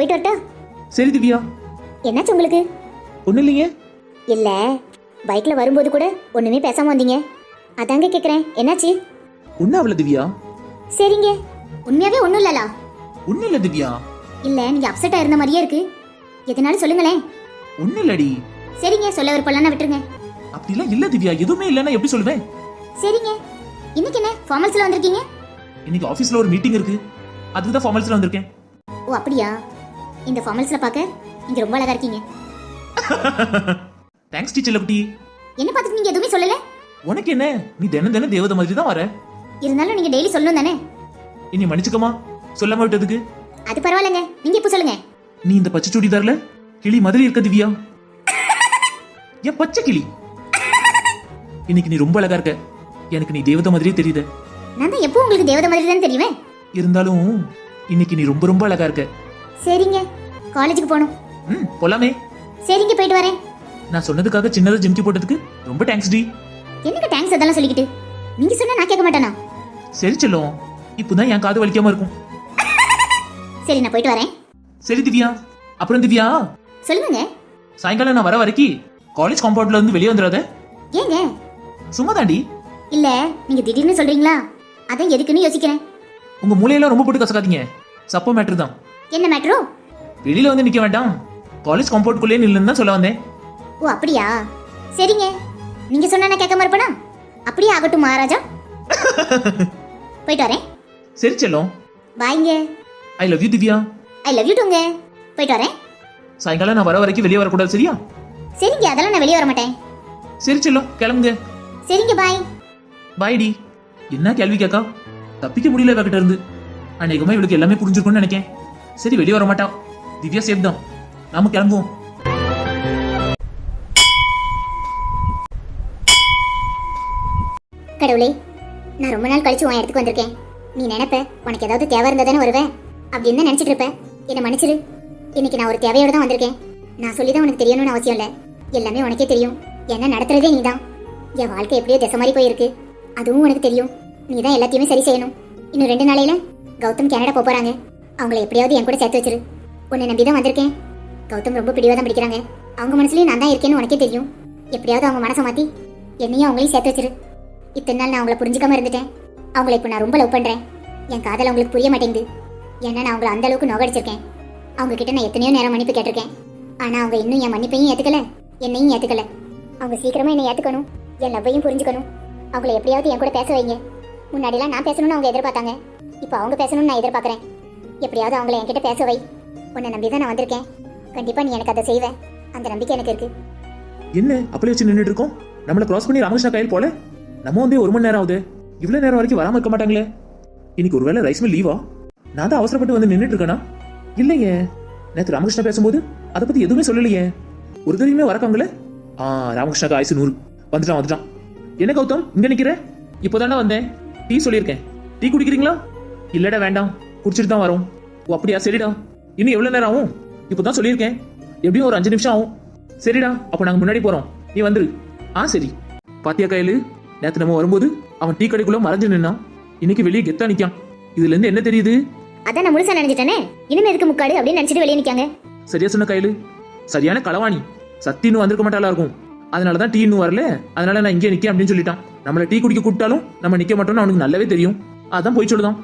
போயிட்டு வரட்டா சரி திவ்யா. என்னாச்சு உங்களுக்கு? ஒன்றும் இல்லையே இல்ல பைக்ல வரும்போது கூட ஒண்ணுமே பேசாம வந்தீங்க. அதாங்க கேக்குறேன். என்னாச்சு? ஒன்றும் ஆகல திவ்யா. சரிங்க. உண்மையாவே ஒண்ணும் இல்லலா? ஒன்றும் இல்லை திவ்யா. இல்ல நீங்க அப்செட்டா இருந்த மாதிரியே இருக்கு. எதனாலும் சொல்லுங்களேன். ஒன்றும் இல்லடி. சரிங்க சொல்ல விருப்பம்லாம் விட்டுருங்க. அப்படிலாம் இல்லை திவ்யா. எதுவுமே இல்லைன்னா எப்படி சொல்லுவேன்? சரிங்க. இன்னைக்கு என்ன? ஃபார்மல்ஸ்ல வந்திருக்கீங்க? இன்னைக்கு ஆஃபீஸில் ஒரு மீட்டிங் இருக்கு. அதுக்கு தான் ஃபார்மல்ஸில் வந்திருக்கேன். ஓ அப்படியா? இந்த ஃபார்மல்ஸ்ல பார்க்க நீங்க ரொம்ப அழகா இருக்கீங்க. தேங்க்ஸ் டீச்சர் குட்டி என்ன பார்த்துட்டு நீங்க எதுவுமே சொல்லல? உனக்கு என்ன? நீ தினம் தினம் தேவதை மாதிரி தான் வர. இருந்தாலும் நீங்க டெய்லி சொல்லணும் தானே? இனி மன்னிச்சுக்கமா சொல்லாம விட்டதுக்கு. அது பரவாயில்லைங்க. நீங்க இப்போ சொல்லுங்க? நீ இந்த பச்சை சுடிதார்ல கிளி மாதிரி இருக்க திவ்யா. என் பச்சை கிளி? இன்னைக்கு நீ ரொம்ப அழகா இருக்க. எனக்கு நீ தேவதை மாதிரியே தெரியுத. நான் தான் எப்போ உங்களுக்கு தேவதை மாதிரி தான் தெரியுமே இருந்தாலும் இன்னைக்கு நீ ரொம்ப ரொம்ப அழகா இருக்க. சரிங்க. காலேஜுக்கு போகணும். ம் போலாமே. சரிங்க போயிட்டு வரேன். நான் சொன்னதுக்காக சின்னதா ஜிம்கி போட்டதுக்கு ரொம்ப தேங்க்ஸ் டி. என்னங்க தேங்க்ஸ் அதெல்லாம் சொல்லிக்கிட்டு? நீங்க சொன்னா நான் கேட்க மாட்டேனா? சரி செல்லம். இப்போதான் என் காது வலிக்காம இருக்கும். சரி நான் போயிட்டு வரேன். சரி திவ்யா. அப்புறம் திவ்யா. சொல்லுங்க. சாயங்காலம் நான் வர வரைக்கும் காலேஜ் காம்பவுண்ட்ல இருந்து வெளியே வந்துடாத. ஏங்க? சும்மா தாண்டி இல்ல நீங்க திடீர்னு சொல்றீங்களா? அதான் எதுக்குன்னு யோசிக்கிறேன். உங்க மூளையெல்லாம் ரொம்ப போட்டு கசக்காதீங்க. சப்போ மேட்ரு தான். என்ன மேட்ரோ வெளியில வந்து நிக்க வேண்டாம். காலேஜ் காம்பவுண்ட்குள்ளே நில்லுன்னு தான் சொல்ல வந்தேன். ஓ அப்படியா? சரிங்க. நீங்க சொன்னா நான் கேட்காம இருப்பேனா அப்படியே ஆகட்டும் மகாராஜா போயிட்டு வரேன். சரி செல்லம். பாய்ங்க. I love you Divya. I love you டூங்க போயிட்டு வரேன். சாயங்காலம் நான் வர வரைக்கும் வெளியே வரக்கூடாது சரியா? சரிங்க அதெல்லாம் நான் வெளியே வர மாட்டேன். சரி செல்லம் கிளம்புங்க. சரிங்க பாய் பாய் டி. என்ன கேள்வி கேக்கா தப்பிக்க முடியல இவகிட்ட இருந்து. அநேகமா இவளுக்கு எல்லாமே புரிஞ்சிருக்கும்னு நினைக்கேன். சரி வெளியே வர மாட்டான் திவ்யா சேஃப் தான். நாம கிளம்புவோம். கடவுளே நான் ரொம்ப நாள் கழிச்சு உன் இடத்துக்கு வந்திருக்கேன். நீ நினைப்ப உனக்கு ஏதாவது தேவை இருந்தா தானே வருவேன் அப்படின்னு தான் நினைச்சிட்டு இருப்ப? என்னை மன்னிச்சிரு. இன்னைக்கு நான் ஒரு தேவையோட தான் வந்திருக்கேன். நான் சொல்லி தான் உனக்கு தெரியணும்னு அவசியம் இல்லை. எல்லாமே உனக்கே தெரியும். என்ன நடத்துறதே நீ தான் என் வாழ்க்கை எப்படியோ திசை மாதிரி போயிருக்கு. அதுவும் உனக்கு தெரியும். நீ தான் எல்லாத்தையுமே சரி செய்யணும். இன்னும் ரெண்டு நாளையில கௌதம் கனடா போறாங்க. அவங்கள எப்படியாவது என் கூட சேர்த்து வச்சிரு. உன்னை நம்பி தான் வந்திருக்கேன். கௌதம் ரொம்ப பிடிவாக தான் பிடிக்கிறாங்க. அவங்க மனசுலயும் நான் தான் இருக்கேன்னு உனக்கே தெரியும். எப்படியாவது அவங்க மனசை மாற்றி என்னையும் அவங்களையும் சேர்த்து வச்சிரு. இத்தனை நாள் நான் அவங்கள புரிஞ்சுக்காம இருந்துட்டேன். அவங்கள இப்போ நான் ரொம்ப லவ் பண்ணுறேன் என் காதல் அவங்களுக்கு புரிய மாட்டேங்குது. ஏன்னா நான் அவங்கள அந்த அளவுக்கு நோகடிச்சிருக்கேன். அவங்க கிட்ட நான் எத்தனையோ நேரம் மன்னிப்பு கேட்டிருக்கேன். ஆனால் அவங்க இன்னும் என் மன்னிப்பையும் ஏற்றுக்கல என்னையும் ஏற்றுக்கல அவங்க சீக்கிரமாக என்னை ஏற்றுக்கணும் என் லவ்வையும் புரிஞ்சுக்கணும். அவங்கள எப்படியாவது என் கூட பேச வைங்க. முன்னாடிலாம் நான் பேசணும்னு அவங்க எதிர்பார்த்தாங்க. இப்போ அவங்க பேசணும்னு நான் எதிர்பார்க்கறேன். எப்படியாவது அவங்கள என்கிட்ட பேச வை. உன்னை நம்பி தான் நான் வந்திருக்கேன். கண்டிப்பா நீ எனக்கு அதை செய்வ. அந்த நம்பிக்கை எனக்கு இருக்கு. என்ன? அப்படியே வச்சு நின்றுட்டு இருக்கோம்? நம்மள கிராஸ் பண்ணி ராமகிருஷ்ணா கையில் போல? நம்ம வந்து ஒரு மணி நேரம் ஆகுது. இவ்வளவு நேரம் வரைக்கும் வராம இருக்க மாட்டாங்களே. இன்னைக்கு ஒருவேளை ரைஸ் மில் லீவா? நான் தான் அவசரப்பட்டு வந்து நின்றுட்டு இருக்கேனா? இல்லையே. நேற்று ராமகிருஷ்ணா பேசும்போது அதை பத்தி எதுவுமே சொல்லலையே. ஒரு தடவையுமே வரக்காங்களே ஆ ராமகிருஷ்ணாக்கு ஆயுசு நூறு. வந்துட்டான் வந்துட்டான். என்ன கௌதம்? இங்க நிக்கிற? இப்போதானே வந்தேன். டீ சொல்லியிருக்கேன். டீ குடிக்கிறீங்களா? இல்லடா வேண்டாம். குடிச்சிட்டு தான் வரோம். ஓ அப்படியா? சரிடா. இன்னும் எவ்வளவு நேரம் ஆகும்? இப்போதான் சொல்லியிருக்கேன். எப்படியும் ஒரு அஞ்சு நிமிஷம் ஆகும். சரிடா அப்போ நாங்க முன்னாடி போறோம். நீ வந்துரு. ஆ சரி. பாத்தியா கையில? நேத்து நம்ம வரும்போது அவன் டீ கடைக்குள்ள மறைஞ்சு நின்னான். இன்னைக்கு வெளியே கெத்தா நிக்கான். இதுல இருந்து என்ன தெரியுது? அதான் நான் முழுசா நினைச்சிட்டேனே இனிமே எதுக்கு முக்காடு? அப்படின்னு நினைச்சிட்டு வெளியே நிக்காங்க. சரியா சொன்ன கையில? சரியான களவாணி. சத்தி இன்னும் வந்திருக்க மாட்டாளா இருக்கும். அதனாலதான் டீ இன்னும் வரல. அதனால நான் இங்கே நிக்கேன் அப்படின்னு சொல்லிட்டான். நம்மள டீ குடிக்க கூப்பிட்டாலும் நம்ம நிக்க மாட்டோம்னு அவனுக்கு நல்லாவே தெரியும். அதான் போய் சொல்லுதான்.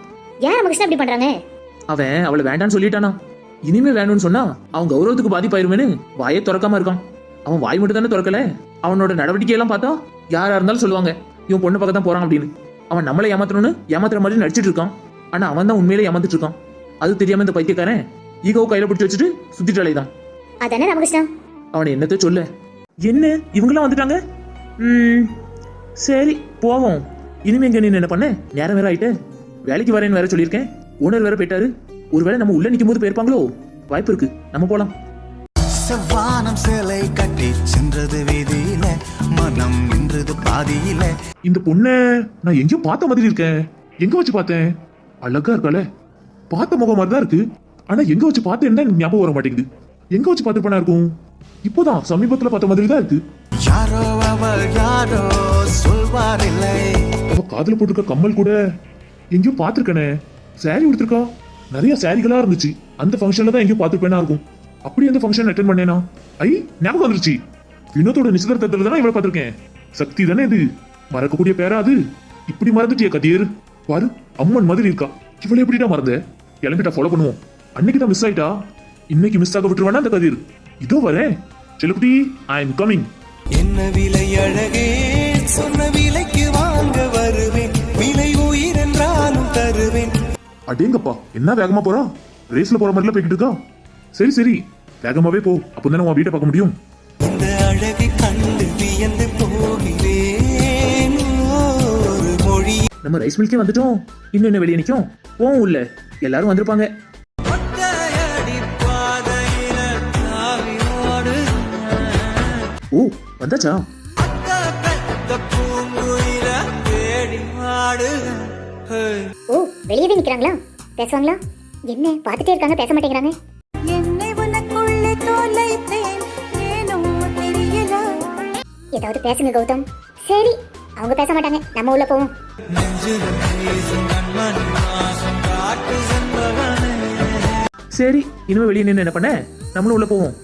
ஏன் ராமகிருஷ்ணன் அப்படி பண்றாங்க? அவன் அவளை வேண்டான்னு சொல்லிட்டானா? இனிமே வேணும்னு சொன்னா அவன் கௌரவத்துக்கு பாதிப்பாயிருமேனு வாயே திறக்காம இருக்கான். அவன் வாய் மட்டும் தானே திறக்கல? அவனோட நடவடிக்கை எல்லாம் பார்த்தா யாரா இருந்தாலும் சொல்லுவாங்க இவன் பொண்ணு பக்கம் தான் போறான் அப்படின்னு. அவன் நம்மளை ஏமாத்தணும்னு ஏமாத்துற மாதிரி நடிச்சிட்டு இருக்கான். ஆனா அவன் தான் உண்மையிலே ஏமாத்திட்டு இருக்கான். அது தெரியாம இந்த பைத்தியக்காரன் ஈகோவை கையில பிடிச்சி வச்சுட்டு சுத்திட்டு அலைதான் அதானே ராமகிருஷ்ணா? அவனை என்னத்த சொல்ல? என்ன? இவங்கெல்லாம் வந்துட்டாங்க? ம் சரி போவோம். இனிமே எங்க நீ என்ன பண்ண? நேரம் வேற ஆயிட்டு. வேலைக்கு வரேன்னு வேற சொல்லியிருக்கேன். ஓனர் வேற போயிட்டாரு. ஒருவேளை நம்ம உள்ள நிற்கும் போது போயிருப்பாங்களோ? வாய்ப்பு இருக்கு. நம்ம போலாம். செவ்வானம் சிலை கட்டி சென்றது வீதியில மனம் நின்றது பாதியில. இந்த பொண்ண நான் எங்கேயோ பார்த்த மாதிரி இருக்கேன். எங்க வச்சு பார்த்தேன்? அழகா இருக்காளே. பார்த்த முகம் மாதிரி தான் இருக்கு. ஆனா எங்க வச்சு பார்த்தேன்னா ஞாபகம் வர மாட்டேங்குது. எங்க வச்சு பார்த்து இருக்கும்? இப்போதான் சமீபத்துல பார்த்த மாதிரி தான் இருக்கு. யாரோ அவள் யாரோ சொல்வாரில்லை. அவ காதுல போட்டிருக்க கம்மல் கூட எங்கேயோ பார்த்துருக்கனே. சாரி கொடுத்துருக்கா நிறைய சாரிகளா இருந்துச்சு. அந்த ஃபங்க்ஷன்ல தான் எங்கேயோ பார்த்துருப்பேனா இருக்கும். அப்படி அந்த ஃபங்க்ஷன் அட்டன் பண்ணேனா? ஐ ஞாபகம் வந்துருச்சு. வினோத்தோட நிச்சயதார்த்தத்துல தானே இவளை பார்த்துருக்கேன். சக்தி தானே இது. மறக்கக்கூடிய பேரா அது? இப்படி மறந்துட்டியா கதிர். பாரு அம்மன் மாதிரி இருக்கா. இவளை எப்படிடா மறந்த? கிளம்பிட்டா ஃபாலோ பண்ணுவோம். அன்னைக்கு தான் மிஸ் ஆயிட்டா? இன்னைக்கு மிஸ் ஆக விட்டுருவானா அந்த கதிர்? இதோ வரேன். செல்லுக்குட்டி ஐ எம் கமிங் என்ன விலை அழகே? சொன்ன விலைக்கு வாங்க வருவேன். தருவேன். அடேங்கப்பா என்ன வேகமா போறா? ரேஸ்ல போற மாதிரிலாம் போய்கிட்டு இருக்கா? சரி சரி வேகமாவே போ அப்போ தானே உன் வீட்டை பார்க்க முடியும். இந்த அழகை கண்டு வியந்து போகிறேன். ஒரு மொழி நம்ம ரைஸ் மில்கே வந்துட்டோம். இன்னும் என்ன வெளியே நிற்கும் போவும் உள்ள. எல்லாரும் வந்திருப்பாங்க. ஓ வந்தாச்சா? தேடி ஆடு ஓ வெளியவே நிக்கிறாங்களா? பேசுவாங்களா? என்ன பார்த்துட்டே இருக்காங்க பேச மாட்டேங்கிறாங்க? என்னை உனக்குள்ளே தொலைத்தேன் ஏனோ தெரியல. ஏதாவது பேசுங்க கௌதம். சரி அவங்க பேச மாட்டாங்க. நம்ம உள்ள போவோம். சரி இனிமே வெளியே நின்று என்ன பண்ண? நம்மளும் உள்ள போவோம்.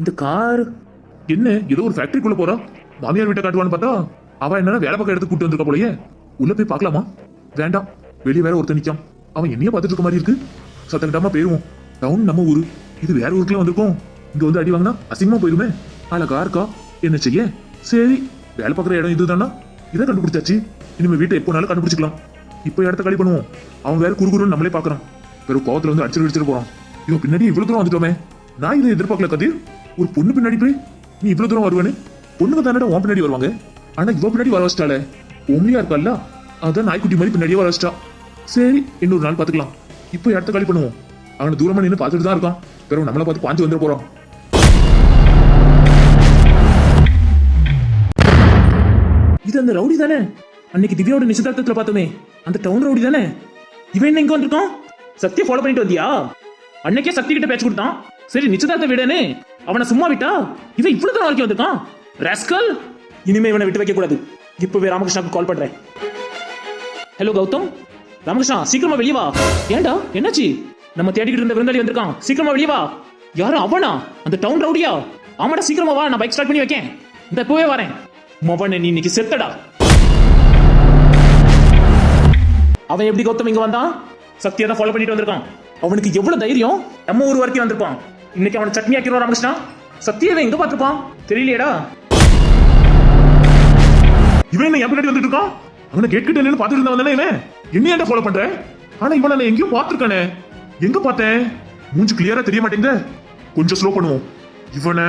இந்த கார். என்ன ஏதோ ஒரு ஃபேக்டரிக்குள்ள போறா? மாமியார் வீட்டை காட்டுவான்னு பார்த்தா? அவன் என்னன்னா வேலை பக்கம் எடுத்து கூட்டு வந்திருக்க போலயே. உள்ள போய் பார்க்கலாமா? வேண்டாம். வெளியே வேற ஒருத்தன் நிக்கான். அவன் என்னைய பார்த்துட்டு இருக்க மாதிரி இருக்கு. சத்தங்கிட்டாம போயிருவோம். டவுன் நம்ம ஊரு. இது வேற ஊருக்குலாம் வந்திருக்கோம். இங்க வந்து அடி வாங்கினா அசிங்கமா போயிருமே. அழகா இருக்கா? என்ன செய்ய? சரி. வேலை பார்க்குற இடம் இதுதானா? இதை கண்டுபிடிச்சாச்சு. இனிமே வீட்டை எப்போனாலும் கண்டுபிடிச்சிக்கலாம். இப்போ இடத்த காலி பண்ணுவோம். அவன் வேற குறுகுறுன்னு நம்மளே பார்க்கறான். வெறும் கோவத்துல வந்து அடிச்சிட்டு அடிச்சிட்டு போறான். இவன் பின்னாடி இவ்வளவு தூரம் வந்துட்டோமே. நான் இதை எதிர்பார்க்கல கதிர். ஒரு பொண்ணு பின்னாடி போய் நீ இவ்வளவு தூரம் வருவேன்னு? பொண்ணுங்க தானே உன் பின்னாடி வருவாங்க? ஆனா இவ பின்னாடி வர வச்சிட்டாளே. உண்மையா இருக்கல்ல அதான் நாய்க்குட்டி மாதிரி பின்னாடியே வர வச்சிட்டா. சரி இன்னொரு நாள் பாத்துக்கலாம் இப்போ இடத்த காலி பண்ணுவோம். அவனை தூரமா நின்று பார்த்துட்டு தான் இருக்கான். பிறகு நம்மளை பார்த்து பாஞ்சு வந்துட போறான். இது அந்த ரவுடி தானே? அன்னைக்கு திவ்யாவோட நிச்சயதார்த்தத்துல பார்த்தோமே. அந்த டவுன் ரவுடி தானே? இவன் என்ன இங்க வந்திருக்கான்? சக்தியை ஃபாலோ பண்ணிட்டு வந்தியா? அன்னைக்கே சக்தி கிட்ட பேச்சு கொடுத்தான். சரி நிச்சயதார்த்த விடனே. அவனை சும்மா விட்டா? இவன் இவ்வளவு தூரம் வரைக்கும் வந்திருக்கான்? ராஸ்கல் இனிமே இவனை விட்டு வைக்க கூடாது. இப்பவே ராமகிருஷ்ணாக்கு கால் பண்றேன். ஹலோ கௌதம். ராமகிருஷ்ணா சீக்கிரமா வெளியே வா. ஏன்டா? என்னாச்சு? நம்ம தேடிக்கிட்டு இருந்த விருந்தாளி வந்திருக்கான். சீக்கிரமா வெளியே வா. யாரும் அவனா? அந்த டவுன் ரவுடியா? ஆமாடா சீக்கிரமா வா. நான் பைக் ஸ்டார்ட் பண்ணி வைக்கேன். இந்த இப்பவே வரேன். மவனே நீ இன்னைக்கு செத்தடா. அவன் எப்படி கௌதம் இங்க வந்தான்? சக்தியை தான் ஃபாலோ பண்ணிட்டு வந்திருக்கான். அவனுக்கு எவ்வளவு தைரியம்? நம்ம ஊர் வரைக்கும் வந்திருப்பான். இன்னைக்கு அவனை சட்னி ஆக்கிடுவான் ராமகிருஷ்ணா. சத்தியவை எங்க பார்த்திருப்பான்? தெரியலையேடா. இவன் என்ன என் பின்னாடி வந்துட்டு இருக்கான்? அவனை கேட்கிட்டு என்னன்னு பார்த்துட்டு இருந்தவன் தானே இவன்? என்ன ஏன்டா ஃபாலோ பண்ற? ஆனா இவன் நான் எங்கேயும் பார்த்துருக்கானே. எங்க பார்த்தேன் மூஞ்சு கிளியரா தெரிய மாட்டேங்குது. கொஞ்சம் ஸ்லோ பண்ணுவோம். இவனை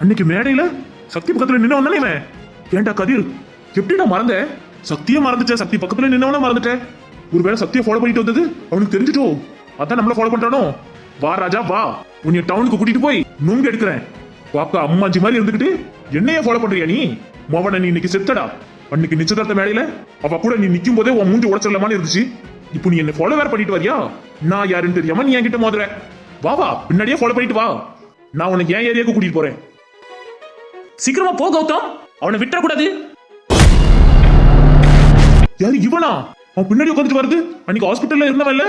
அன்னைக்கு மேடையில சக்தி பக்கத்துல நின்று வந்தானே இவன்? ஏன்டா கதிர் எப்படி நான் மறந்தேன் மறந்துட்டேன் சக்தி பக்கத்துல நின்னவன மறந்துட்டேன் ஒருவேளை சக்தியை ஃபாலோ பண்ணிட்டு வந்தது அவனுக்கு தெரிஞ்சிட்டோ? அதான் நம்மள ஃபாலோ பண்றானோ? வா ராஜா வா. உன்னை டவுனுக்கு கூட்டிட்டு போய் நுங்கு எடுக்கிறேன். பாப்பா அம்மாஞ்சி மாதிரி இருந்துகிட்டு என்னைய ஃபாலோ பண்றியா நீ? மோவன நீ இன்னைக்கு செத்தடா. அன்னைக்கு நிச்சயதார்த்த மேடையில அவ கூட நீ நிக்கும் போதே உன் மூஞ்சி உடச்சிடலாமான்னு இருந்துச்சு. இப்போ நீ என்ன ஃபாலோ வேற பண்ணிட்டு வரியா? நான் யாருன்னு தெரியாம நீ என்கிட்ட மோதுற. வா வா பின்னாடியே ஃபாலோ பண்ணிட்டு வா. நான் உனக்கு என் ஏரியாவுக்கு கூட்டிட்டு போறேன். சீக்கிரமா போ கௌதம். அவனை விட்டுற கூடாது. யாரு இவனா? அவன் பின்னாடி உட்காந்துட்டு வருது அன்னைக்கு ஹாஸ்பிட்டல்ல இருந்தவன் இல்ல?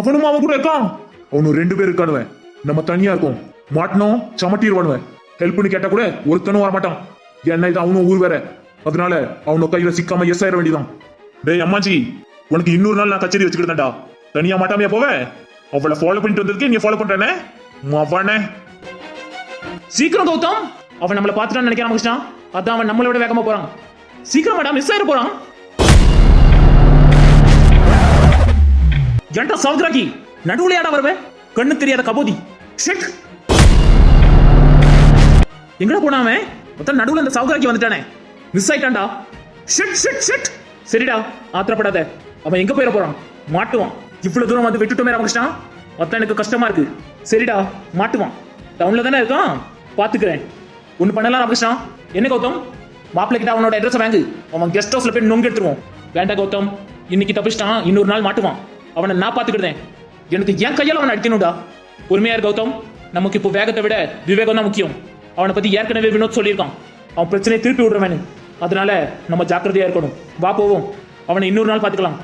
அவனும் அவன் கூட இருக்கான்? அவனு ரெண்டு பேர் இருக்கானுவன். நம்ம தனியா இருக்கோம். மாட்டினோம் சமட்டிடுவானுவன் ஹெல்ப்னு கேட்டா கூட ஒருத்தனும் வரமாட்டான். என்ன இது அவனும் ஊர் வேற. அதனால அவனு கையில சிக்காம எஸ் ஆயிட வேண்டியதான் டேய் அம்மாஜி உனக்கு இன்னொரு நாள் நான் கச்சேரி வச்சுக்கிட்டேன்டா. தனியா மாட்டாமையா போவேன் அவளை ஃபாலோ பண்ணிட்டு வந்திருக்கேன் நீ ஃபாலோ பண்றானே? அவனே சீக்கிரம் கௌதம். அவன் நம்மள பார்த்துட்டான்னு நினைக்கிறான் கிருஷ்ணா அதான் அவன் நம்மளை விட வேகமா போறான். சீக்கிரம் மேடம் மிஸ் ஆயிட போறான். ஏன்டா சவுத்ராக்கி நடுவுல யாடா வருவே? கண்ணு தெரியாத கபோதி. ஷிட் எங்கடா போனாவே மொத்தம் நடுவுல இந்த சவுத்ராக்கி வந்துட்டானே. மிஸ் ஆயிட்டான்டா ஷிட் ஷிட் ஷிட் சரிடா ஆத்திரப்படாத. அவன் எங்க போயிட போறான்? மாட்டுவான். இவ்வளவு தூரம் வந்து விட்டுட்டோமே ராமகிருஷ்ணா. அதான் எனக்கு கஷ்டமா இருக்கு. சரிடா மாட்டுவான். டவுன்ல தானே இருக்கான்? பாத்துக்கிறேன். ஒன்னு பண்ணலாம் ராமகிருஷ்ணா? என்ன கௌதம்? மாப்பிள்ளை கிட்ட அவனோட அட்ரஸ் வாங்கு. அவன் கெஸ்ட் ஹவுஸ்ல போய் நொங்க எடுத்துருவோம் வேண்டாம் கௌதம். இன்னைக்கு தப்பிச்சிட்டான். இன்னொரு நாள் மாட்டுவான். அவனை நான் பாத்துக்கிட்டேன். எனக்கு என் கையால் அவனை அடிக்கணும்டா. பொறுமையா இரு கௌதம். நமக்கு இப்போ வேகத்தை விட விவேகம் தான் முக்கியம். அவனை பத்தி ஏற்கனவே வினோத் சொல்லியிருக்கான். அவன் பிரச்சனையை திருப்பி விடுறவனு. அதனால நம்ம ஜாக்கிரதையா இருக்கணும். வா போவோம். அவனை இன்னொரு நாள் பாத்துக்கலாம்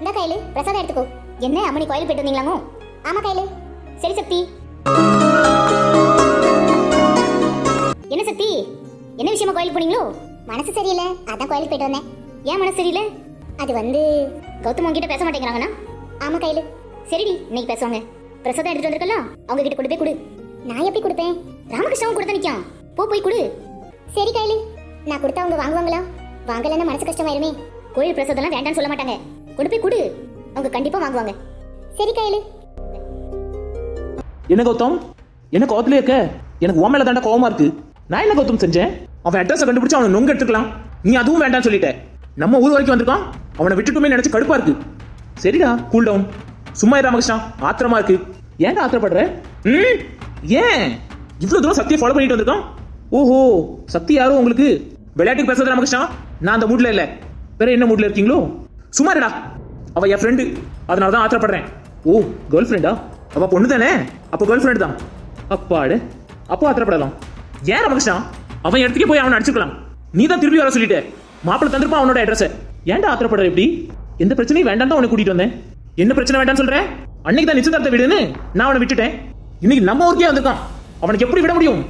இந்த கையில பிரசாதம் எடுத்துக்கோ. என்ன? அம்மனி கோயில் போயிட்டு வந்தீங்களாமோ? ஆமா கையில சரி சக்தி. என்ன சக்தி? என்ன விஷயமா கோயிலுக்கு போனீங்களோ? மனசு சரியில்லை. அதான் கோயிலுக்கு போயிட்டு வந்தேன். ஏன் மனசு சரியில்லை? அது வந்து கௌதம் உங்ககிட்ட பேச மாட்டேங்கிறாங்கண்ணா ஆமா கையில சரிடி இன்னைக்கு பேசுவாங்க. பிரசாதம் எடுத்துட்டு வந்திருக்கல அவங்க கிட்ட கொடுப்பே கொடு. நான் எப்படி கொடுப்பேன்? ராமகிருஷ்ணாவும் கொடுத்த நிற்கும் போ போய் கொடு. சரி கைலி. நான் கொடுத்தா அவங்க வாங்குவாங்களா? வாங்கலன்னா மனசு கஷ்டமாயிருமே. கோயில் பிரசாதம்லாம் வேண்டாம்னு சொல்ல மாட்டாங்க. கொண்டு போய் கொடு. அவங்க கண்டிப்பா வாங்குவாங்க. சரி கையில என்ன கௌதம்? என்ன கோவத்திலே இருக்க? எனக்கு உன் மேல தாண்டா கோவமா இருக்கு. நான் என்ன கௌதம் செஞ்சேன்? அவன் அட்ரஸை கண்டுபிடிச்சு அவனை நொங்க எடுத்துக்கலாம். நீ அதுவும் வேண்டாம்னு சொல்லிட்ட. நம்ம ஊர் வரைக்கும் வந்திருக்கான். அவனை விட்டுட்டுமே நினைச்சு கடுப்பா இருக்கு. சரிடா கூல் டவுன் சும்மா ராமகிருஷ்ணா. ஆத்திரமா இருக்கு. ஏன்டா ஆத்திரப்படுற? ம்? ஏன்? இவ்வளவு தூரம் சக்தியை ஃபாலோ பண்ணிட்டு வந்திருக்கான். ஓஹோ சக்தி யாரும் உங்களுக்கு? விளையாட்டுக்கு பேசுறது ராமகிருஷ்ணா நான் அந்த மூட்ல இல்ல. வேற என்ன மூட்ல இருக்கீங்களோ? சும்மா இருடா. அவ என் ஃப்ரெண்டு அதனால தான் ஆத்திரப்படுறேன். ஓ கேர்ள் ஃப்ரெண்டா அவ பொண்ணு தானே? அப்போ கேர்ள் ஃப்ரெண்டு தான். அப்பாடு. அப்போ ஆத்திரப்படலாம். ஏன் ரமகிருஷ்ணா அவன் இடத்துக்கே போய் அவனை அடிச்சுக்கலாம். நீ தான் திருப்பி வர சொல்லிட்ட. மாப்பிள்ளை தந்திருப்பான் அவனோட அட்ரஸ் ஏன்டா ஆத்திரப்படுற எப்படி எந்த பிரச்சனையும் வேண்டாம் தான் அவனை கூட்டிட்டு வந்தேன். என்ன பிரச்சனை வேண்டாம்னு சொல்றேன் அன்னைக்கு தான் நிச்சயதார்த்த வீடுன்னு நான் அவனை விட்டுட்டேன். இன்னைக்கு நம்ம ஊருக்கே வந்திருக்கான். அவனுக்கு எப்படி விட முடியும்?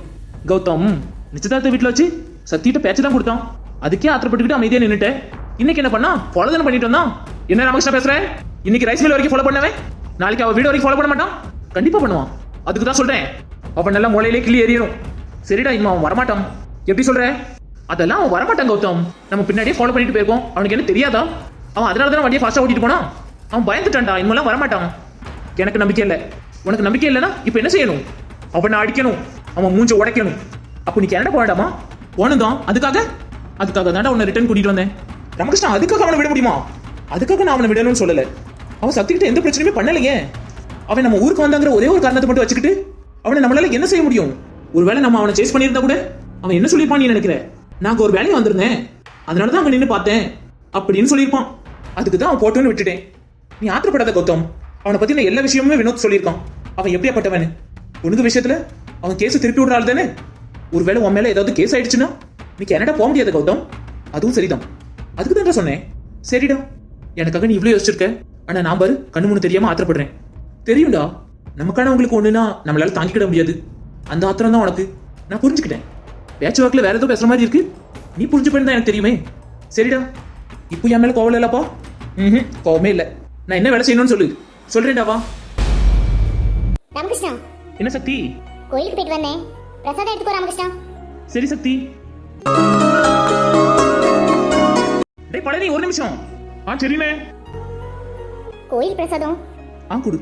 கௌதம் நிச்சயதார்த்த வீட்டில் வச்சு சத்தியிட்ட பேச்சு தான் கொடுத்தான். அதுக்கே ஆத்திரப்பட்டுக்கிட்டு அமைதியாக நின்றுட்டேன் இன்னைக்கு என்ன பண்ணா? ஃபாலோ தானே பண்ணிட்டு வந்தான். என்ன ராமகிருஷ்ணா பேசுறேன் இன்னைக்கு ரைஸ் மில் வரைக்கும் ஃபாலோ பண்ணவன்? நாளைக்கு அவன் வீடு வரைக்கும் ஃபாலோ பண்ண மாட்டான்? கண்டிப்பாக பண்ணுவான். அதுக்கு தான் சொல்கிறேன் அவன் நல்லா மூளையிலே கிளி எறியணும். சரிடா இனிமே அவன் வரமாட்டான். எப்படி சொல்கிற அதெல்லாம் அவன் வரமாட்டான் கௌதம். நம்ம பின்னாடியே ஃபாலோ பண்ணிட்டு போயிருக்கோம். அவனுக்கு என்ன தெரியாதா? அவன் அதனால தான் வண்டியை ஃபாஸ்ட்டாக ஓட்டிட்டு போனான். அவன் பயந்துட்டான்டா. இனிமேலாம் வரமாட்டான். எனக்கு நம்பிக்கை இல்லை. உனக்கு நம்பிக்கை இல்லைன்னா இப்போ என்ன செய்யணும்? அவனை அடிக்கணும். அவன் மூஞ்ச உடைக்கணும். அப்போ நீ கனடா போக போனதும் அதுக்காக? அதுக்காக தான்டா உன்னை ரிட்டர்ன் கூட்டிட்டு வந்தேன். ரமகிருஷ்ணா அதுக்காக அவனை விட முடியுமா? அதுக்காக நான் அவனை விடணும்னு சொல்லலை. அவன் சக்திகிட்ட எந்த பிரச்சனையுமே பண்ணலையே. அவன் நம்ம ஊருக்கு வந்தாங்கிற ஒரே ஒரு காரணத்தை மட்டும் வச்சுக்கிட்டு அவனை நம்மளால என்ன செய்ய முடியும்? ஒருவேளை நம்ம அவனை சேஸ் பண்ணியிருந்தா கூட அவன் என்ன சொல்லியிருப்பான் நீ நினைக்கிற? நாங்க ஒரு வேலையை வந்திருந்தேன். அதனால தான் அவன் நின்று பார்த்தேன். அப்படின்னு சொல்லியிருப்பான். அதுக்கு தான் அவன் போட்டோன்னு விட்டுட்டேன். நீ ஆத்திரப்படாத கௌதம். அவனை பத்தின எல்லா விஷயமுமே வினோத் சொல்லியிருக்கான். அவன் எப்படியாப்பட்டவன்? உனக்கு விஷயத்துல அவன் கேஸ் திருப்பி விடுறாள் தானே? ஒருவேளை உன் மேல ஏதாவது கேஸ் ஆயிடுச்சுன்னா நீ கனடா போக முடியாது கௌதம். அதுவும் சரிதான். அதுக்கு தான் சொன்னேன். சரிடா. எனக்காக நீ இவ்வளவு யோசிச்சிருக்க. ஆனா நான் பாரு கண்ணு மூணு தெரியாம ஆத்திரப்படுறேன். தெரியும்டா. நமக்கானவங்களுக்கு ஒண்ணுனா நம்மளால தாங்கிக்கிட முடியாது. அந்த ஆத்திரம் தான் உனக்கு. நான் புரிஞ்சுக்கிட்டேன். பேச்சு வாக்குல வேற ஏதோ பேசுற மாதிரி இருக்கு. நீ புரிஞ்சுப்பேன்னு தான் எனக்கு தெரியுமே. சரிடா. இப்போ என் மேல கோவம் இல்லப்பா ம் கோவமே இல்லை. நான் என்ன வேலை செய்யணும்னு சொல்லு. சொல்றேன்டா வா. ராமகிருஷ்ணா. என்ன சக்தி? கோயிலுக்கு போயிட்டு வந்தேன். பிரசாதம் எடுத்துக்கோ ராமகிருஷ்ணா சரி சக்தி. டேய் பழனி ஒரு நிமிஷம். ஆ சரிண்ணே. கோயில் பிரசாதம். ஆ கொடு.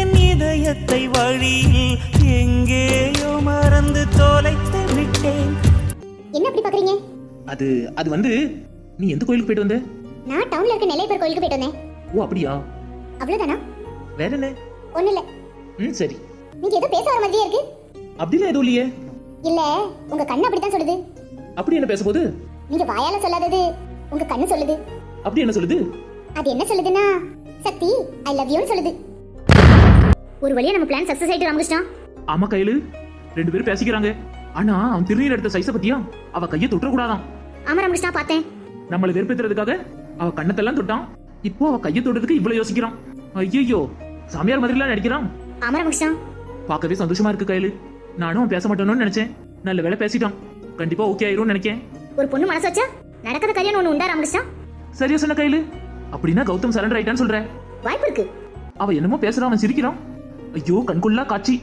என் இதயத்தை வழியில் எங்கேயோ மறந்து தொலைத்து விட்டேன். என்ன அப்படி பாக்குறீங்க? அது அது வந்து நீ எந்த கோயிலுக்கு போயிட்டு வந்த? நான் டவுன்ல இருக்க நெல்லையப்பர் கோயிலுக்கு போயிட்டு வந்தேன். ஓ அப்படியா? அவ்வளவுதானா? வேற என்ன? ஒண்ணு இல்ல. ம் சரி. நீங்க ஏதோ பேச வர மாதிரியே இருக்கு. அப்படிலாம் எதுவும் இல்லையே. இல்ல உங்க கண்ணு அப்படித்தான் சொல்லுது. அப்படி என்ன பேசும்போது நீங்க வாயால சொல்லாதது உங்க கண்ணு சொல்லுது. அப்படி என்ன சொல்லுது? அது என்ன சொல்லுதுன்னா சக்தி ஐ லவ் யூன்னு சொல்லுது. ஒரு வழியா நம்ம பிளான் சக்சஸ் ஆயிட்டு ராமகிருஷ்ணா. ஆமா கையில. ரெண்டு பேரும் பேசிக்கிறாங்க. ஆனா அவன் திருநீர் எடுத்த சைஸ பத்தியா? அவ கையை தொட்டக்கூடாதான். ஆமா ராமகிருஷ்ணா பார்த்தேன். நம்மளை வெறுப்பேத்துறதுக்காக அவ கண்ணத்தெல்லாம் தொட்டான். இப்போ அவ கையை தொடுறதுக்கு இவ்வளவு யோசிக்கிறான். ஐயோ சாமியார் மாதிரிலாம் நடிக்கிறான். ஆமா ராமகிருஷ்ணா பார்க்கவே சந்தோஷமா இருக்கு கையில. நானும் பேச மாட்டேன்னு நினைச்சேன். நல்ல வேலை பேசிட்டான். கண்டிப்பா ஓகே ஆயிரும்னு நினைக்கேன். ஒரு பொண்ணு மனசு வச்சா நடக்காத கல்யாணம் ஒண்ணு உண்டா ராமகிருஷ்ணா? சரியா சொன்ன கையில. அப்படின்னா கௌதம் சரண்டர் ஆயிட்டான்னு சொல்ற. வாய்ப்பு இருக்கு. அவ என்னமோ பேசுறான் அவன் சிரிக்கிறான். ஐயோ கண்குள்ளா காட்சி.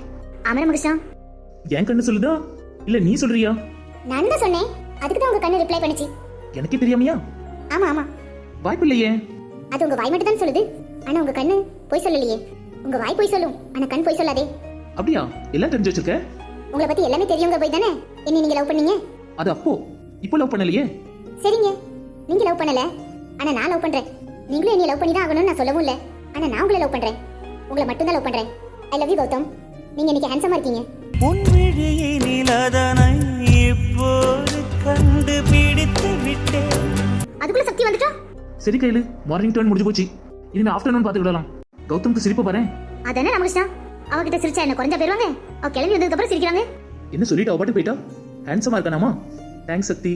ஆமா ராமகிருஷ்ணா என் கண்ணு சொல்லுதா? இல்ல நீ சொல்றியா? நான் தான் சொன்னேன். அதுக்கு தான் உங்க கண்ணு ரிப்ளை பண்ணுச்சு. எனக்கே தெரியாமையா? ஆமா ஆமா. வாய்ப்பு இல்லையே. அது உங்க வாய் மட்டும் தான் சொல்லுது. ஆனா உங்க கண்ணு பொய் சொல்லலையே. உங்க வாய் பொய் சொல்லும் ஆனா கண் பொய் சொல்லாதே. அப்படியா? எல்லாம் தெரிஞ்சு வச்சிருக்க? உங்களை பத்தி எல்லாமே தெரியுங்க போய் தானே? என்ன நீங்க லவ் பண்ணீங்க? அது அப்போ? இப்போ லவ் பண்ணலையே? சரிங்க. நீங்க லவ் பண்ணல. ஆனா நான் லவ் பண்றேன். நீங்களும் என்னை லவ் பண்ணி தான் ஆகணும்னு நான் சொல்லவும் இல்ல. ஆனா நான் உங்களை லவ் பண்றேன். உங்களை மட்டும் தான் லவ் பண்றேன். I love you Gautham. நீங்க இன்னைக்கு ஹேண்ட்ஸமா இருக்கீங்க. உன் விழியினில் அதனை இப்போது கண்டுபிடித்து விட்டேன். அதுக்குள்ள சக்தி வந்துட்டா? சரி கையில. மார்னிங் டர்ன் முடிஞ்சு போச்சு. இனிமே ஆஃப்டர்நூன் பார்த்து விடலாம். கௌதம்க்கு சிரிப்பு பாரு அதானே ராமகிருஷ்ணா? அவகிட்ட சிரிச்சா என்ன குறைஞ்சா போயிருவாங்க? அவ கிளம்பி வந்ததுக்கு அப்புறம் சிரிக்கிறாங்க. என்ன சொல்லிட்டு அவ பாட்டு போயிட்டா? ஹேண்ட்ஸமா இருக்கானாமா? தேங்க்ஸ் சக்தி.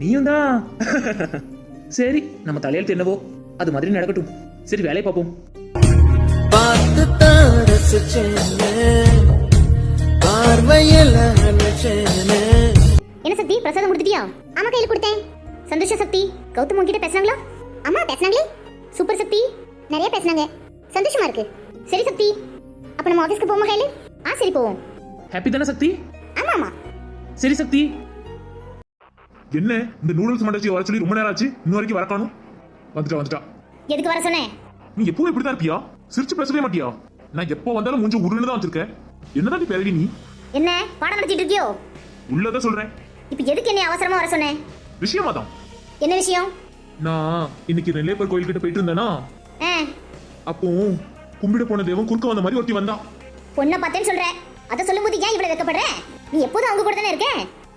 நீயும் தான். சரி நம்ம தலையெழுத்து என்னவோ? அது மாதிரி நடக்கட்டும். சரி வேலையை பார்ப்போம். பார்த்து தான் ரசிச்சேனே. பார்வையில் என்ன சக்தி பிரசாதம் கொடுத்துட்டியா? ஆமா கையில கொடுத்தேன். சந்தோஷ சக்தி. கௌதம் உன்கிட்ட பேசுனாங்களா? அம்மா பேசுனாங்களே? சூப்பர் சக்தி. நிறைய பேசுனாங்க. சந்தோஷமா இருக்கு. சரி சக்தி. அப்ப நம்ம ஆபீஸ்க்கு போவோமா கையில ஆ சரி போவோம். ஹாப்பி தானே சக்தி? ஆமா ஆமா. சரி சக்தி. என்ன? இந்த நூடுல்ஸ் மண்டச்சி வர சொல்லி ரொம்ப நேரம் ஆச்சு. இன்னும் வரைக்கும் வர காணும். வந்துட்டா வந்துட்டா. எதுக்கு வர சொன்னேன் நீ எப்பவும் இப்படிதான் இருப்பியா? சிரிச்சு பேசவே மாட்டியா? நான் எப்போ வந்தாலும் மூஞ்சி உருன்னு தான் வச்சிருக்கேன். என்னதான் நீ பேரடி நீ? என்ன? பாடம் நடத்திட்டு இருக்கியோ? உள்ளதான் சொல்றேன். இப்போ எதுக்கு என்ன அவசரமா வர சொன்னேன் விஷயமா தான் என்ன விஷயம்? நான் இன்னைக்கு நெல்லையப்பர் கோயில் கிட்ட போயிட்டு இருந்தேனா? அப்போ கும்பிட போன தெய்வம் குறுக்க வந்த மாதிரி ஒருத்தி வந்தான் பொண்ணை பார்த்தேன்னு சொல்ற. அதை சொல்லும்போது ஏன் இவ்வளவு வெக்கப்படுற? நீ எப்போதும் அவங்க கூட தானே இருக்க?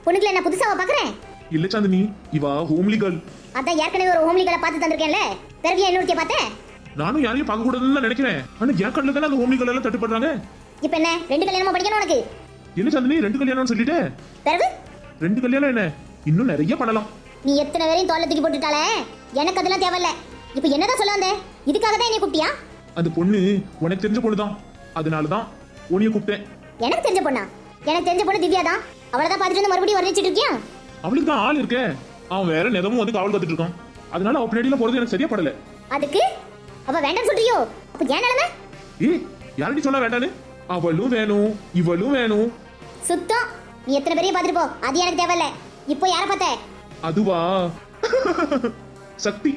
பொண்ணுக்குள்ள என்ன புதுசாவா பாக்குறேன் இல்ல சாந்தினி இவா ஹோம்லி கேர்ள் அதான் ஏற்கனவே ஒரு ஹோம்லிகளை பார்த்து தந்திருக்கேன்ல. ஏன் இன்னொருத்திய பார்த்தேன் நானும் யாரையும் பார்க்க கூடாதுன்னு தான் நினைக்கிறேன். ஆனா என் கண்ணில் தானே அந்த ஹோம்லி கேர்ள் எல்லாம் தட்டுப்படுறாங்க? இப்போ என்ன? ரெண்டு கல்யாணமா படிக்கணும் உனக்கு. என்ன சாந்தினி ரெண்டு கல்யாணம்னு சொல்லிட்டேன் பிறகு? ரெண்டு கல்யாணம் என்ன? இன்னும் நிறைய பண்ணலாம். நீ எத்தனை பேரையும் தோல்ல தூக்கி போட்டுட்டாலே எனக்கு அதெல்லாம் தேவையில்ல. இப்போ என்னதான் சொல்ல வந்த? இதுக்காக தான் என்னை கூப்பிட்டியா? அந்த பொண்ணு உனக்கு தெரிஞ்ச பொண்ணு தான் அதனால தான் உன்னைய கூப்பிட்டேன். எனக்கு தெரிஞ்ச பொண்ணா? எனக்கு தெரிஞ்ச பொண்ணு திவ்யா தான் அவளை தான் பார்த்துட்டு வந்து மறுபடியும் வர்ணிச்சிட்டு இருக்கியா? அவளுக்கு தான் ஆள் இருக்கே. அவன் வேற நெதமும் வந்து காவல் காத்துட்டு இருக்கான். அதனால அவ பின்னாடியில போறது எனக்கு சரியா படல. அதுக்கு? அவ வேண்டாம்னு சொல்றியோ? அப்ப ஏன் நிலைமை? ஏய் யாரடி சொன்னா வேண்டான்னு? அவளும் வேணும் இவளும் வேணும். சுத்தம். நீ எத்தனை பேரையும் பார்த்துட்டு போ. அது எனக்கு தேவையில்ல. இப்போ யாரை பார்த்த? அதுவா? சக்தி.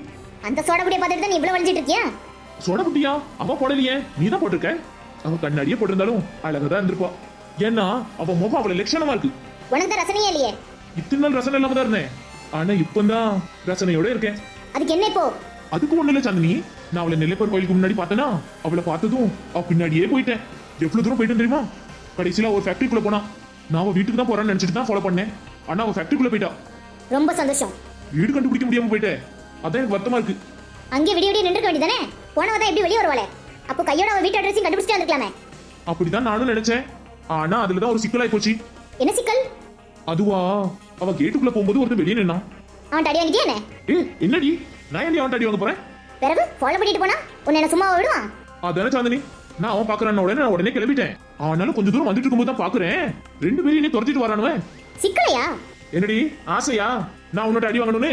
அந்த சோடபுடியை பார்த்துட்டு தான் நீ இவ்வளவு வளைஞ்சிட்டு இருக்கியா? சோட புட்டியா அவ போடலையே. நீ தான் போட்டிருக்க? அவ கண்ணாடியே போட்டிருந்தாலும் அழகா தான் இருந்திருப்பா. ஏன்னா அவ முகம் அவளை லட்சணமா இருக்கு. உனக்கு தான் ரசனையே இல்லையே? இத்தனை நாள் ரசனை இல்லாம தான் இருந்தேன். ஆனா இப்பதான் ரசனையோட இருக்கேன். அதுக்கு என்ன இப்போ? அதுக்கு ஒண்ணு இல்ல சாந்தினி. நான் அவளை நெல்லைப்பர் கோயிலுக்கு முன்னாடி பார்த்தேனா அவளை பார்த்ததும் அவ பின்னாடியே போயிட்டேன். எவ்வளவு தூரம் போயிட்டேன் தெரியுமா? கடைசியில ஒரு ஃபேக்டரிக்குள்ள போனா நான் அவ வீட்டுக்கு தான் போறான்னு நினைச்சிட்டு தான் ஃபாலோ பண்ணேன். ஆனா அவ ஃபேக்டரிக்குள்ள போயிட்டா. ரொம்ப சந்தோஷம். வீடு கண்டுபிடிக்க முடியாம போயிட்டேன். அதான் எனக்கு வருத்தமா இருக்கு. அங்கே விடிய விடிய நின்றுக்க வேண்டியதானே? போனவ தான் எப்படி வெளியே வருவாளே? அப்போ கையோட அவ வீட்டு அட்ரஸையும் கண்டுபிடிச்சிட்டு வந்திருக்கலாமே. அப்படிதான் நானும் நினைச்சேன். ஆனா அதுலதான் ஒரு சிக்கலாய் போச்சு என்ன சிக்கல்? அதுவா? அவ கேட்டுக்குள்ள போகும்போது ஒருத்தன் வெளியே நின்னான். அவன் அடி வாங்கிட்டே என்ன? ஏ என்னடி? நான் ஏன் அவன் அடி வாங்க போறேன்? பிறகு ஃபாலோ பண்ணிட்டு போனா? உன்னை என்ன சும்மா விடுவான்? அதானே சாந்தினி? நான் அவன் பாக்குறான் உடனே நான் உடனே கிளம்பிட்டேன். ஆனாலும் கொஞ்சம் தூரம் வந்துட்டு இருக்கும்போது தான் பாக்குறேன். ரெண்டு பேரும் என்னை துரத்திட்டு வரானுவன் சிக்கலையா? என்னடி ஆசையா? நான் உன்னோட அடி வாங்கணும்னு.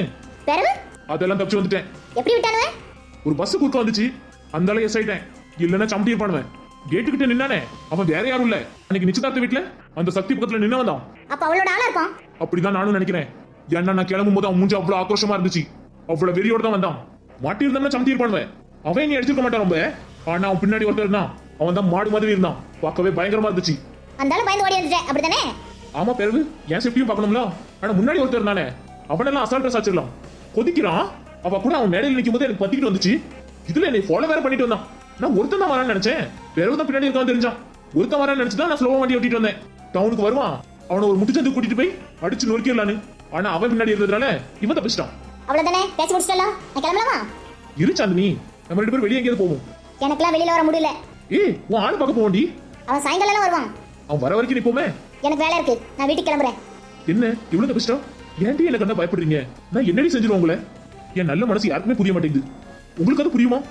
பிறகு? அதெல்லாம் தப்பிச்சு வந்துட்டேன். எப்படி விட்டானுவன் ஒரு பஸ் குறுக்க வந்துச்சு. அந்த எஸ் ஆயிட்டேன். இல்லைன்னா சம்பட்டி இருப்பானுவன் கேட்டுக்கிட்ட நின்னானே அவன் வேற யாரும் இல்ல. அன்னைக்கு நிச்சயதார்த்த வீட்டுல அந்த சக்தி பக்கத்துல நின்னவன் தான் அப்ப அவளோட ஆளா இருப்பான் அப்படிதான் நானும் நினைக்கிறேன். ஏன்னா நான் கிளம்பும் போது அவன் மூஞ்சி அவ்வளவு ஆக்ரோஷமா இருந்துச்சு. அவ்வளவு வெறியோட தான் வந்தான். மாட்டி இருந்தா சமத்தி இருப்பானுவன் அவன் நீ அடிச்சிருக்க மாட்டான் ரொம்ப. ஆனா அவன் பின்னாடி ஒருத்தர் இருந்தான். அவன் தான் மாடு மாதிரி இருந்தான். பார்க்கவே பயங்கரமா இருந்துச்சு. அந்த ஆளு பயந்து ஓடி வந்துட்டேன் அப்படிதானே ஆமா பிறகு என் சேஃப்டியும் பார்க்கணும்ல. ஆனா முன்னாடி ஒருத்தர் இருந்தானே. அவனெல்லாம் அசால்ட்டா சாச்சிடலாம். கொதிக்கிறான்? அவ கூட அவன் மேடையில் நிற்கும் போது எனக்கு பத்திக்கிட்டு வந்துச்சு. இதுல என்னை ஃபாலோ வேற பண்ணிட்டு வந்தான். நான் ஒருத்தன் தான் வரான்னு நினைச்சேன். பிறகு தான் பின்னாடி இருக்கான்னு தெரிஞ்சான் ஒருத்தன் வரான்னு நினைச்சு தான் நான் ஸ்லோவா வண்டி ஓட்டிட்டு வந்தேன். டவுனுக்கு வருவான். அவனை ஒரு முட்டுச்சந்து கூட்டிட்டு போய் அடிச்சு நொறுக்கிடலான்னு. ஆனா அவன் பின்னாடி இருந்ததுனால இவன் தப்பிச்சிட்டான். அவ்வளவுதானே? பேசி முடிச்சிட்டலாம் நான் கிளம்பலாமா? இரு சாந்தினி. நம்ம ரெண்டு பேரும் வெளியே எங்கேயாவது போவோம். எனக்கெல்லாம் வெளியில வர முடியல. ஏய் உன் ஆள் பார்க்க போவோண்டி அவன் சாயங்காலம் வருவான். அவன் வர வரைக்கும் நிப்போமே. எனக்கு வேலை இருக்கு. நான் வீட்டுக்கு கிளம்புறேன். என்ன? இவ்வளவு தப்பிச்சிட்டா ஏன்டி என்ன என்ன பயப்படுறீங்க? நான் என்னடி செஞ்சிருவேன் உங்களை? என் நல்ல மனசு யாருக்குமே புரிய மாட்டேங்குது. உங்களுக்கு அது புரியுமா?